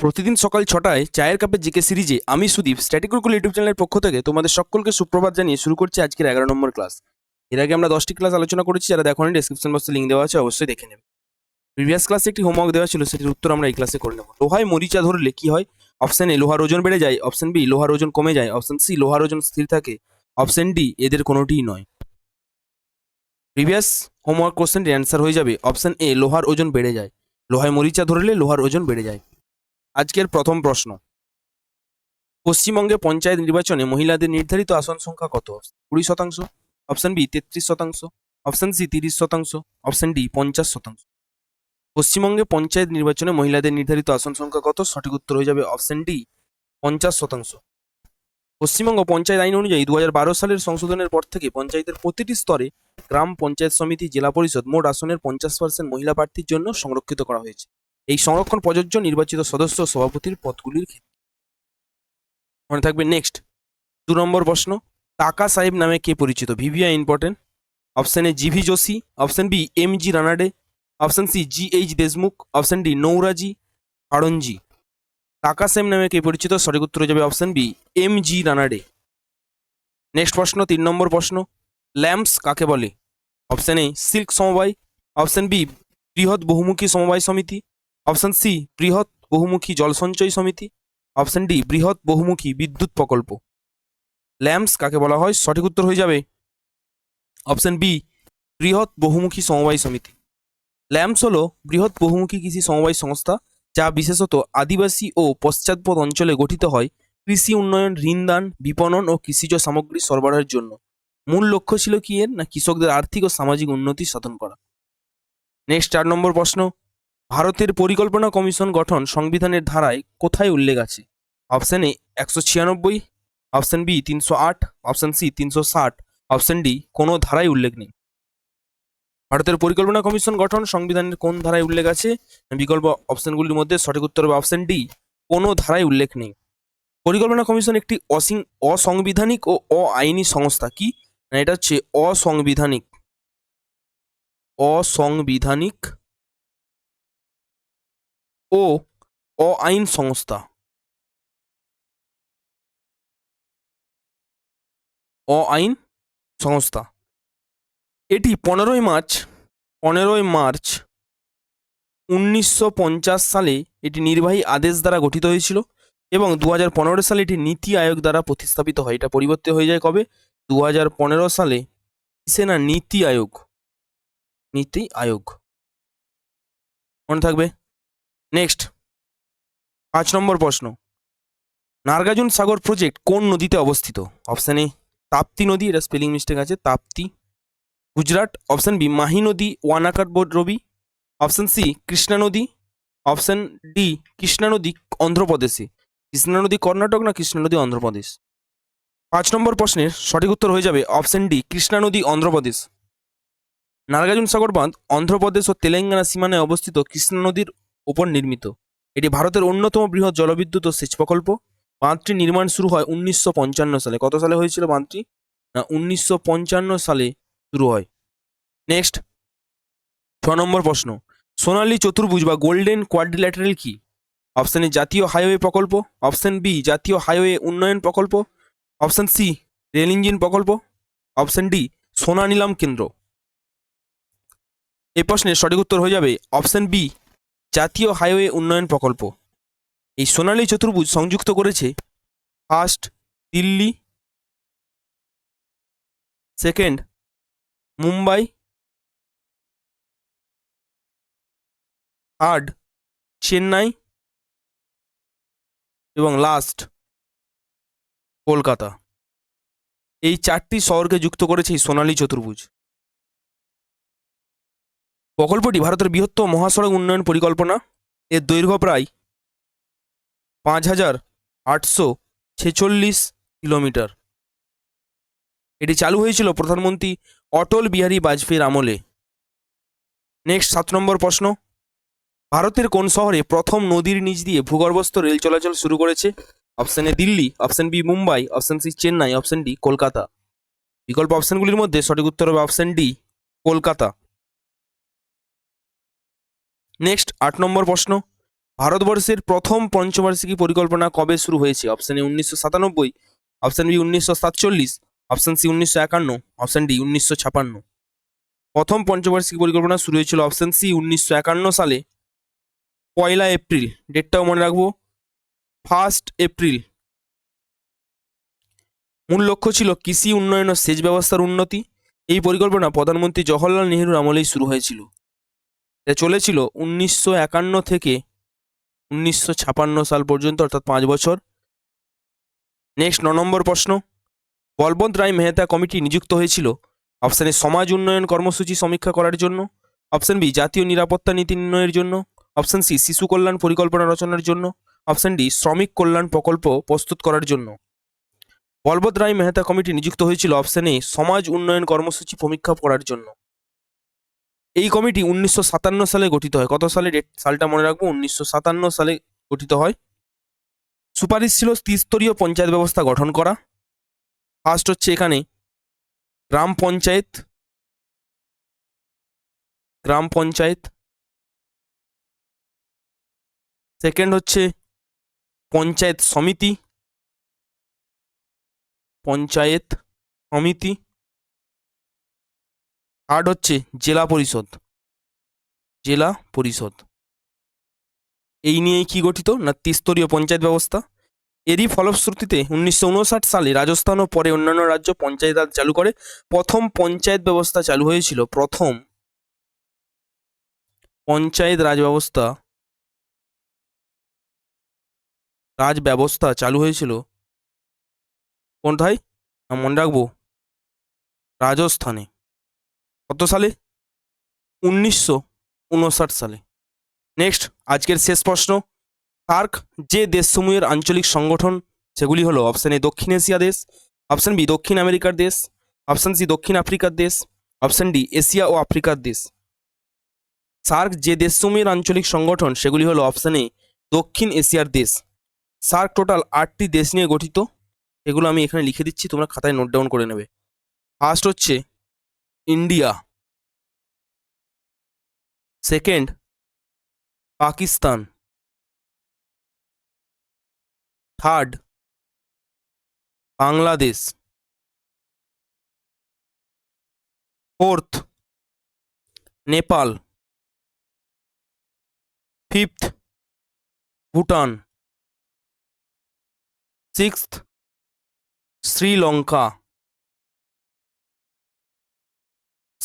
প্রতিদিন সকাল ছটায় চায়ের কাপে জিকে সিরিজে আমি সুদীপ স্ট্যাটিকুলকুল ইউটিউব চ্যানেলের পক্ষ থেকে তোমাদের সকলকে সুপ্রভাত জানিয়ে শুরু করছি আজকের এগারো নম্বর ক্লাস এর আগে আমরা দশটি ক্লাস আলোচনা করেছি, যারা দেখো ডিসক্রিপশন বক্সে লিঙ্ক দেওয়া আছে, অবশ্যই দেখে নেবে। প্রিভিয়াস ক্লাসে একটি হোমওয়ার্ক দেওয়া ছিল, সেটির উত্তর আমরা এই ক্লাসে করে নেব। লোহায় মরিচা ধরলে কি হয়? অপশন এ লোহার ওজন বেড়ে যায়। অপশন বি লোহার ওজন কমে যায়। অপশন সি লোহার ওজন স্থির থাকে। অপশন ডি এদের কোনোটিই নয়। প্রিভিয়াস হোমওয়ার্ক কোশ্চেনটির অ্যান্সার হয়ে যাবে। অপশন এ লোহার ওজন বেড়ে যায়। লোহায় মরিচা ধরলে লোহার ওজন বেড়ে যায়। আজকের প্রথম প্রশ্ন। পশ্চিমবঙ্গে পঞ্চায়েত নির্বাচনে মহিলাদের নির্ধারিত আসন সংখ্যা কত? কুড়ি শতাংশ অপশন বি তেত্রিশ শতাংশ অপশন সি তিরিশ শতাংশ অপশন ডি পঞ্চাশ শতাংশ। পশ্চিমবঙ্গে পঞ্চায়েত নির্বাচনে মহিলাদের নির্ধারিত আসন সংখ্যা কত? সঠিক উত্তর হয়ে যাবে অপশন ডি পঞ্চাশ শতাংশ। পশ্চিমবঙ্গ পঞ্চায়েত আইন অনুযায়ী দু হাজার বারো সালের সংশোধনের পর থেকে পঞ্চায়েতের প্রতিটি স্তরে গ্রাম পঞ্চায়েত সমিতি, জেলা পরিষদ মোট আসনের পঞ্চাশ পার্সেন্ট মহিলা প্রার্থীর জন্য সংরক্ষিত করা হয়েছে। এই সংরক্ষণ প্রযোজ্য নির্বাচিত সদস্য সভাপতির পদগুলির ক্ষেত্রে। মনে থাকবে নেক্সট দু নম্বর প্রশ্ন, টাকা সাহেব নামে কে পরিচিত? V V I important. Option A G V Joshi. Option B M G Ranade. Option C G H Deshmukh. Option D Naoroji. আড়ঞ্জি টাকা সাহেব নামে কে পরিচিত? সঠিক উত্তর যাবে option B M G Ranade. Next প্রশ্ন, তিন নম্বর প্রশ্ন, ল্যাম্পস কাকে বলে? অপশন এ সিল্ক সমবায়। অপশন বি বৃহৎ বহুমুখী সমবায় সমিতি। অপশন সি, বৃহৎ বহুমুখী জল সঞ্চয় সমিতি। অপশন ডি, বৃহৎ বহুমুখী বিদ্যুৎ প্রকল্প। ল্যাম্পস কাকে বলা হয়? সঠিক উত্তর হয়ে যাবে। অপশন বি, বৃহৎ বহুমুখী সমবায় সমিতি। ল্যাম্পস হলো বৃহৎ বহুমুখী কৃষি সমবায় সংস্থা, যা বিশেষত আদিবাসী ও পশ্চাৎপদ অঞ্চলে গঠিত হয় কৃষি উন্নয়ন ঋণদান বিপণন ও কৃষিজ সামগ্রী সরবরাহের জন্য। মূল লক্ষ্য ছিল কি এর? না কৃষকদের আর্থিক ও সামাজিক উন্নতি সাধন করা। নেক্সট চার নম্বর প্রশ্ন। ভারতের পরিকল্পনা কমিশন গঠন সংবিধানের ধারায় কোথায় উল্লেখ আছে? অপশন এ, একশো ছিয়ানব্বই, অপশন বি, তিনশো আট, অপশন সি, তিনশো ষাট, অপশন ডি, কোনো ধারায় উল্লেখ নেই। ভারতের পরিকল্পনা কমিশন গঠন সংবিধানের কোন ধারায় উল্লেখ আছে? বিকল্প অপশনগুলির মধ্যে সঠিক উত্তর হবে অপশন ডি, কোনো ধারায় উল্লেখ নেই। পরিকল্পনা কমিশন একটি অসিং, অসংবিধানিক ও অ আইনি সংস্থা। কি? এটা হচ্ছে অসংবিধানিক। অসাংবিধানিক ও অআইন সংস্থা। অআইন সংস্থা। এটি পনেরোই মার্চ পনেরোই মার্চ উনিশশো পঞ্চাশ সালে এটি নির্বাহী আদেশ দ্বারা গঠিত হয়েছিল এবং দু হাজার পনেরো সালে এটি নীতি আয়োগ দ্বারা প্রতিস্থাপিত হয়। এটা পরিবর্তে হয়ে যায় কবে? দু হাজার পনেরো সালে সেনা নীতি আয়োগ। নীতি আয়োগ। মনে থাকবে? নেক্সট পাঁচ নম্বর প্রশ্ন। নার্গাজুন সাগর প্রজেক্ট কোন নদীতে অবস্থিত? অপশান এ তাপ্তি নদী, এটা স্পেলিং মিস্টেক আছে, তাপ্তি। গুজরাট অপশান বি মাহি নদী, ওয়ানাকাট বোর্ড রবি। অপশান সি কৃষ্ণা নদী। অপশান ডি কৃষ্ণা নদী, অন্ধ্রপ্রদেশে। কৃষ্ণা নদী কর্ণাটক না কৃষ্ণা নদী অন্ধ্রপ্রদেশ? পাঁচ নম্বর প্রশ্নের সঠিক উত্তর হয়ে যাবে অপশান ডি কৃষ্ণা নদী, অন্ধ্রপ্রদেশ। নার্গাজুন সাগর বাঁধ অন্ধ্রপ্রদেশ ও তেলেঙ্গানা সীমানায় অবস্থিত কৃষ্ণা নদীর উপর নির্মিত। এটি ভারতের অন্যতম বৃহৎ জলবিদ্যুৎ ও সেচ প্রকল্প। বাঁধটি নির্মাণ শুরু হয় উনিশশো পঞ্চান্ন সালে। কত সালে হয়েছিল বাঁধটি? না, উনিশশো পঞ্চান্ন সালে শুরু হয়। নেক্সট ছ নম্বর প্রশ্ন। সোনালী চতুর্ভুজ বা গোল্ডেন কোয়াড্রিল্যাটারাল কি? অপশন এ, জাতীয় হাইওয়ে প্রকল্প। অপশন বি, জাতীয় হাইওয়ে উন্নয়ন প্রকল্প। অপশান সি, রেল ইঞ্জিন প্রকল্প। অপশন ডি, সোনা নিলাম কেন্দ্র। এই প্রশ্নের সঠিক উত্তর হয়ে যাবে অপশান বি জাতীয় হাইওয়ে উন্নয়ন প্রকল্প। এই সোনালী চতুর্ভুজ সংযুক্ত করেছে first Delhi, second Mumbai, third Chennai এবং লাস্ট কলকাতা। এই চারটি শহরকে যুক্ত করেছে এই সোনালী চতুর্ভুজ। প্রকল্পটি ভারতের বৃহত্তম মহাসড়ক উন্নয়ন পরিকল্পনা। এর দৈর্ঘ্য প্রায় পাঁচ হাজার আটশো ছেচল্লিশ কিলোমিটার। এটি চালু হয়েছিল প্রধানমন্ত্রী অটল বিহারী বাজপেয়ীর আমলে। নেক্সট, সাত নম্বর প্রশ্ন। ভারতের কোন শহরে প্রথম নদীর নিচ দিয়ে ভূগর্ভস্থ রেল চলাচল শুরু করেছে? Option A Delhi option B Mumbai option C Chennai option D Kolkata. বিকল্প অপশনগুলির মধ্যে সঠিক উত্তর হবে অপশন ডি কলকাতা। নেক্সট আট নম্বর প্রশ্ন। ভারতবর্ষের প্রথম পঞ্চবার্ষিকী পরিকল্পনা কবে শুরু হয়েছে? অপশান এ উনিশশো সাতানব্বই অপশন বি উনিশশো সাতচল্লিশ অপশন সি উনিশশো একান্ন অপশন ডি উনিশশো ছাপান্ন। প্রথম পঞ্চবার্ষিকী পরিকল্পনা শুরু হয়েছিল অপশন সি উনিশশো একান্ন সালে। পয়লা এপ্রিল, ডেটটাও মনে রাখব। ফার্স্ট এপ্রিল মূল লক্ষ্য ছিল কৃষি উন্নয়ন ও সেচ ব্যবস্থার উন্নতি। এই পরিকল্পনা প্রধানমন্ত্রী জওহরলাল নেহরুর আমলেই শুরু হয়েছিল। চলেছিল উনিশশো একান্ন থেকে উনিশশো ছাপান্ন সাল পর্যন্ত, অর্থাৎ পাঁচ বছর। নেক্সট, ন নম্বর প্রশ্ন। বলবন্ত রায় মেহতা কমিটি নিযুক্ত হয়েছিল অপশানে সমাজ উন্নয়ন কর্মসূচি সমীক্ষা করার জন্য, অপশন বি জাতীয় নিরাপত্তা নীতি নির্ণয়ের জন্য, অপশন সি শিশু কল্যাণ পরিকল্পনা রচনার জন্য, অপশন ডি শ্রমিক কল্যাণ প্রকল্প প্রস্তুত করার জন্য। বলবৎ রায় মেহতা কমিটি নিযুক্ত হয়েছিল অপশন এ সমাজ উন্নয়ন কর্মসূচি সমীক্ষা করার জন্য। এই কমিটি উনিশশো সাতান্ন সালে গঠিত হয়। কত সালে? ডেট সালটা মনে রাখব, উনিশশো সাতান্ন সালে গঠিত হয়। সুপারিশ ছিল ত্রিস্তরীয় পঞ্চায়েত ব্যবস্থা গঠন করা। ফার্স্ট হচ্ছে এখানে গ্রাম পঞ্চায়েত গ্রাম পঞ্চায়েত। সেকেন্ড হচ্ছে পঞ্চায়েত সমিতি পঞ্চায়েত সমিতি। থার্ড হচ্ছে জেলা পরিষদ। জেলা পরিষদ। এই নিয়েই কি গঠিত? না ত্রিস্তরীয় পঞ্চায়েত ব্যবস্থা? এরই ফলশ্রুতিতে উনিশশো উনষাট সালে রাজস্থান ও পরে অন্যান্য রাজ্য পঞ্চায়েত রাজ চালু করে। প্রথম পঞ্চায়েত ব্যবস্থা চালু হয়েছিল। প্রথম পঞ্চায়েত রাজ ব্যবস্থা রাজ ব্যবস্থা চালু হয়েছিল। কোনটায় না, মনে রাখব। রাজস্থানে। কত সালে? উনিশশো উনষাট সালে। নেক্সট, আজকের শেষ প্রশ্ন। সার্ক, যে দেশসমূহের আঞ্চলিক সংগঠন, সেগুলি হলো অপশন এ দক্ষিণ এশিয়া দেশ, অপশন বি দক্ষিণ আমেরিকার দেশ, অপশন সি দক্ষিণ আফ্রিকার দেশ, অপশন ডি এশিয়া ও আফ্রিকার দেশ। সার্ক, যে দেশসমূহের আঞ্চলিক সংগঠন, সেগুলি হলো অপশন এ দক্ষিণ এশিয়ার দেশ। সার্ক টোটাল আটটি দেশ নিয়ে গঠিত। এগুলো আমি এখানে লিখে দিচ্ছি, তোমরা খাতায় নোট ডাউন করে নেবে। ফার্স্ট হচ্ছে India second Pakistan third Bangladesh fourth Nepal fifth Bhutan sixth Sri Lanka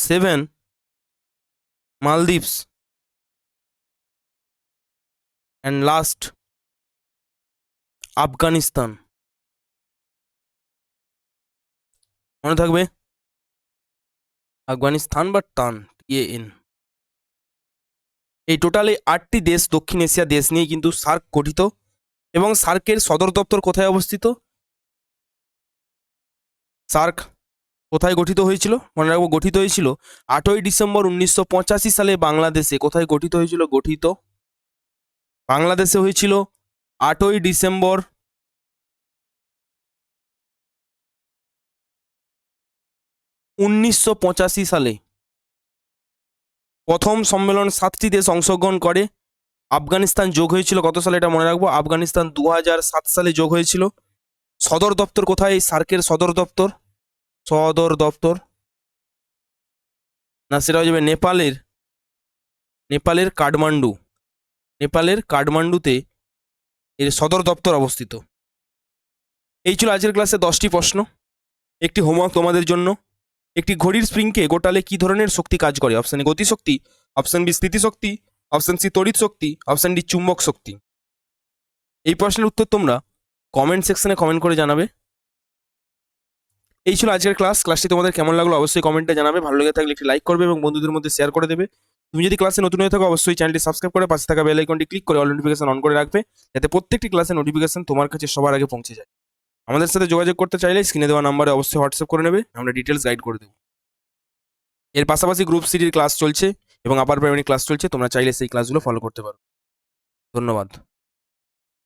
seven Maldives. And last Afghanistan. মনে থাকবে? আফগানিস্তান বা টান ইয়ে এন এই টোটালে আটটি দেশ দক্ষিণ এশিয়া দেশ নিয়ে কিন্তু সার্ক গঠিত এবং সার্কের সদর দপ্তর কোথায় অবস্থিত? সার্ক কোথায় গঠিত হয়েছিল? মনে রাখব গঠিত হয়েছিল আটই ডিসেম্বর উনিশশো পঁচাশি সালে বাংলাদেশে। কোথায় গঠিত হয়েছিল? গঠিত বাংলাদেশে হয়েছিল আটই ডিসেম্বর উনিশশো পঁচাশি সালে। প্রথম সম্মেলন সাতটি দেশ অংশগ্রহণ করে। আফগানিস্তান যোগ হয়েছিল কত সালে এটা মনে রাখব? আফগানিস্তান দু সালে যোগ হয়েছিল। সদর দপ্তর কোথায়? সার্কের সদর দপ্তর। সদর দপ্তর? না সেটা হয়ে যাবে নেপালের নেপালের কাঠমান্ডু। নেপালের কাঠমান্ডুতে এর সদর দপ্তর অবস্থিত। এই ছিল আজকের ক্লাসে দশটি প্রশ্ন। একটি হোমওয়ার্ক তোমাদের জন্য। একটি ঘড়ির স্প্রিংকে গোটালে কি ধরনের শক্তি কাজ করে? অপশন এ গতিশক্তি অপশন বি স্থিতিশক্তি অপশান সি তড়িৎ শক্তি অপশান ডি চুম্বক শক্তি। এই প্রশ্নের উত্তর তোমরা কমেন্ট সেকশনে কমেন্ট করে জানাবে। এই ছিল আজকের ক্লাস ক্লাসটি তোমাদের কেমন লাগল অবশ্যই কমেন্টে জানাবে। ভালো লেগে থাকলে একটি লাইক করবে এবং বন্ধুদের মধ্যে শেয়ার করে দেবে। তুমি যদি ক্লাসে নতুন হয়ে থাকো, অবশ্যই চ্যানেলটি সাবস্ক্রাইব করে পাশে থাকা বেল আইকনটি ক্লিক করে অল নোটিফিকেশন অন করে রাখবে। যাতে প্রত্যেকটি ক্লাসের নোটিফিকেশন তোমার কাছে সবার আগে পৌঁছে যায়। আমাদের সাথে যোগাযোগ করতে চাইলে স্ক্রিনে দেওয়া নাম্বারে অবশ্যই হোয়াটসঅ্যাপ করে নেবে। আমরা ডিটেলস গাইড করে দেবো। এর পাশাপাশি গ্রুপ সিটির ক্লাস চলছে এবং আপার প্রাইমারি ক্লাস চলছে। তোমরা চাইলে সেই ক্লাসগুলো ফলো করতে পারো। ধন্যবাদ।